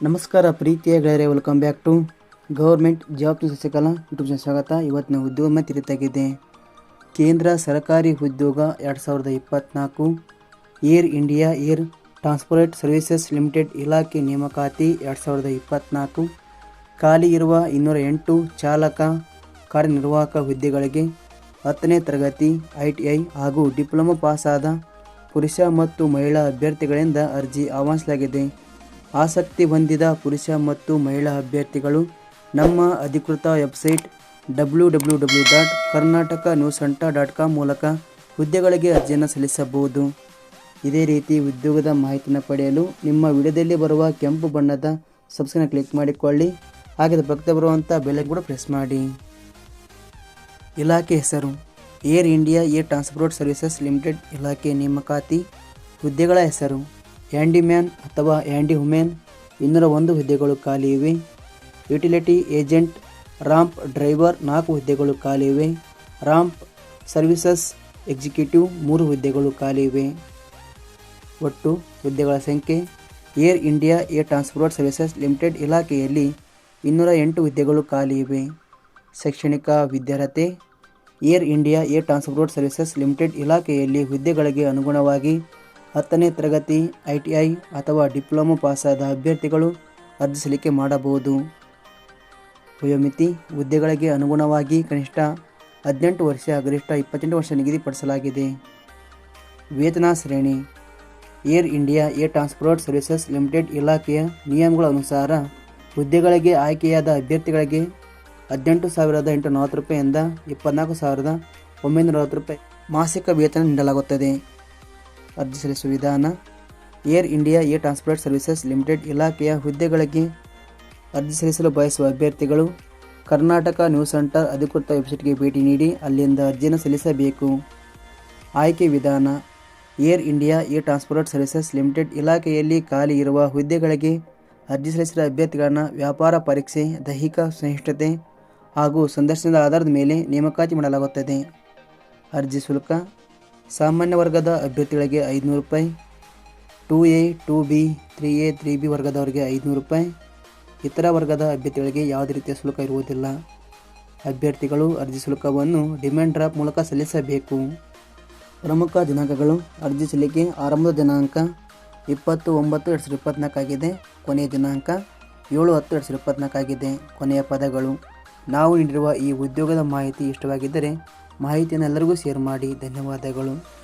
ನಮಸ್ಕಾರ ಪ್ರೀತಿಯ ಗೆಳೆಯರೇ welcome back to government job ಸಸ್ಯಕಲಾ YouTube ಸ್ವಾಗತ. ಇವತ್ತಿನ ಉದ್ಯೋಗ ಮತ್ತು ಕೇಂದ್ರ ಸರ್ಕಾರಿ ಉದ್ಯೋಗ ಎರಡು ಸಾವಿರದ ಇಪ್ಪತ್ತ್ನಾಲ್ಕು air India air transport services limited ಇಲಾಖೆ ನೇಮಕಾತಿ ಎರಡು ಸಾವಿರದ ಇಪ್ಪತ್ತ್ನಾಲ್ಕು ಖಾಲಿ ಇರುವ ಇನ್ನೂರ ಎಂಟು ಚಾಲಕ ಕಾರ್ಯನಿರ್ವಾಹಕ ಹುದ್ದೆಗಳಿಗೆ ಹತ್ತನೇ ತರಗತಿ ಐ ಟಿ ಐ ಹಾಗೂ ಡಿಪ್ಲೊಮೊ ಪಾಸಾದ ಪುರುಷ ಮತ್ತು ಮಹಿಳಾ ಅಭ್ಯರ್ಥಿಗಳಿಂದ ಅರ್ಜಿ ಆಹ್ವಾನಿಸಲಾಗಿದೆ. ಆಸಕ್ತಿ ಹೊಂದಿದ ಪುರುಷ ಮತ್ತು ಮಹಿಳಾ ಅಭ್ಯರ್ಥಿಗಳು ನಮ್ಮ ಅಧಿಕೃತ website W W dot Karnataka news dot com ಮೂಲಕ ಹುದ್ದೆಗಳಿಗೆ ಅರ್ಜಿಯನ್ನು ಸಲ್ಲಿಸಬಹುದು. ಇದೇ ರೀತಿ ಉದ್ಯೋಗದ ಮಾಹಿತಿಯನ್ನು ಪಡೆಯಲು ನಿಮ್ಮ ವಿಡಿಯೋದಲ್ಲಿ ಬರುವ ಕೆಂಪು ಬಣ್ಣದ ಸಬ್ಸ್ಕ್ರೈಬ್ ಕ್ಲಿಕ್ ಮಾಡಿಕೊಳ್ಳಿ. ಹಾಗೆ ಭಕ್ತ ಬರುವಂಥ ಬೆಲೆ ಕೂಡ ಪ್ರೆಸ್ ಮಾಡಿ. ಇಲಾಖೆ ಹೆಸರು. Air India air transport services limited ಇಲಾಖೆ ನೇಮಕಾತಿ ಹುದ್ದೆಗಳ ಹೆಸರು. ಹ್ಯಾಂಡಿಮ್ಯಾನ್ ಅಥವಾ ಹ್ಯಾಂಡಿ ವುಮೆನ್ ಇನ್ನೂರ ಒಂದು ಹುದ್ದೆಗಳು ಖಾಲಿ ಇವೆ. ಯುಟಿಲಿಟಿ ಏಜೆಂಟ್, ರಾಂಪ್ ಡ್ರೈವರ್ ನಾಲ್ಕು ಹುದ್ದೆಗಳು ಖಾಲಿ ಇವೆ. ರಾಂಪ್ ಸರ್ವಿಸಸ್ ಎಕ್ಸಿಕ್ಯೂಟಿವ್ ಮೂರು ಹುದ್ದೆಗಳು ಖಾಲಿ ಇವೆ. ಒಟ್ಟು ಹುದ್ದೆಗಳ ಸಂಖ್ಯೆ, air India air transport services limited ಇಲಾಖೆಯಲ್ಲಿ ಇನ್ನೂರ ಎಂಟು ಹುದ್ದೆಗಳು ಖಾಲಿ ಇವೆ. ಶೈಕ್ಷಣಿಕ ವಿದ್ಯಾರ್ಹತೆ air India air transport services limited ಇಲಾಖೆಯಲ್ಲಿ ಹುದ್ದೆಗಳಿಗೆ ಅನುಗುಣವಾಗಿ ಹತ್ತನೇ ತರಗತಿ, ಐ ಟಿ ಐ ಅಥವಾ ಡಿಪ್ಲೊಮಾ ಪಾಸಾದ ಅಭ್ಯರ್ಥಿಗಳು ಅರ್ಜಿ ಸಲ್ಲಿಕೆ ಮಾಡಬಹುದು. ವಯೋಮಿತಿ ಹುದ್ದೆಗಳಿಗೆ ಅನುಗುಣವಾಗಿ ಕನಿಷ್ಠ ಹದಿನೆಂಟು ವರ್ಷ, ಗರಿಷ್ಠ ಇಪ್ಪತ್ತೆಂಟು ವರ್ಷ ನಿಗದಿಪಡಿಸಲಾಗಿದೆ. ವೇತನ ಶ್ರೇಣಿ, air India air transport services limited ಇಲಾಖೆಯ ನಿಯಮಗಳ ಅನುಸಾರ ಹುದ್ದೆಗಳಿಗೆ ಆಯ್ಕೆಯಾದ ಅಭ್ಯರ್ಥಿಗಳಿಗೆ ಹದಿನೆಂಟು ಸಾವಿರದ ಎಂಟು ನಲವತ್ತು ರೂಪಾಯಿಯಿಂದ ಇಪ್ಪತ್ನಾಲ್ಕು ಸಾವಿರದ ಒಂಬೈನೂರ ಅರವತ್ತು ರೂಪಾಯಿ ಮಾಸಿಕ ವೇತನ ನೀಡಲಾಗುತ್ತದೆ. ಅರ್ಜಿ ಸಲ್ಲಿಸುವ ವಿಧಾನ, air India air transport services limited ಇಲಾಖೆಯ ಹುದ್ದೆಗಳಿಗೆ ಅರ್ಜಿ ಸಲ್ಲಿಸಲು ಬಯಸುವ ಅಭ್ಯರ್ಥಿಗಳು ಕರ್ನಾಟಕ ನ್ಯೂಸ್ ಸೆಂಟರ್ ಅಧಿಕೃತ ವೆಬ್ಸೈಟ್ಗೆ ಭೇಟಿ ನೀಡಿ ಅಲ್ಲಿಂದ ಅರ್ಜಿಯನ್ನು ಸಲ್ಲಿಸಬೇಕು. ಆಯ್ಕೆ ವಿಧಾನ, air India air transport services limited ಇಲಾಖೆಯಲ್ಲಿ ಖಾಲಿ ಇರುವ ಹುದ್ದೆಗಳಿಗೆ ಅರ್ಜಿ ಸಲ್ಲಿಸಿದ ಅಭ್ಯರ್ಥಿಗಳನ್ನು ವ್ಯಾಪಾರ ಪರೀಕ್ಷೆ, ದೈಹಿಕ ಸಹಿಷ್ಣುತೆ ಹಾಗೂ ಸಂದರ್ಶನದ ಆಧಾರದ ಮೇಲೆ ನೇಮಕಾತಿ ಮಾಡಲಾಗುತ್ತದೆ. ಅರ್ಜಿ ಶುಲ್ಕ ಸಾಮಾನ್ಯ ವರ್ಗದ ಅಭ್ಯರ್ಥಿಗಳಿಗೆ ಐದುನೂರು ರೂಪಾಯಿ, two A, two B, three A, three B ವರ್ಗದವರಿಗೆ ಐದುನೂರು ರೂಪಾಯಿ. ಇತರ ವರ್ಗದ ಅಭ್ಯರ್ಥಿಗಳಿಗೆ ಯಾವುದೇ ರೀತಿಯ ಶುಲ್ಕ ಇರುವುದಿಲ್ಲ. ಅಭ್ಯರ್ಥಿಗಳು ಅರ್ಜಿ ಶುಲ್ಕವನ್ನು ಡಿಮ್ಯಾಂಡ್ ಡ್ರಾಫ್ಟ್ ಮೂಲಕ ಸಲ್ಲಿಸಬೇಕು. ಪ್ರಮುಖ ದಿನಾಂಕಗಳು ಅರ್ಜಿ ಸಲ್ಲಿಕೆ ಆರಂಭದ ದಿನಾಂಕ ಇಪ್ಪತ್ತು ಒಂಬತ್ತು ಎರಡು ಸಾವಿರದ ಇಪ್ಪತ್ತ್ನಾಲ್ಕಾಗಿದೆ ಕೊನೆಯ ದಿನಾಂಕ ಏಳು ಹತ್ತು ಎರಡು ಸಾವಿರದ ಇಪ್ಪತ್ತ್ನಾಲ್ಕಾಗಿದೆ ಕೊನೆಯ ಪದಗಳು ನಾವು ನೀಡಿರುವ ಈ ಉದ್ಯೋಗದ ಮಾಹಿತಿ ಇಷ್ಟವಾಗಿದ್ದರೆ ಮಾಹಿತಿಯನ್ನೆಲ್ಲರಿಗೂ ಶೇರ್ ಮಾಡಿ. ಧನ್ಯವಾದಗಳು.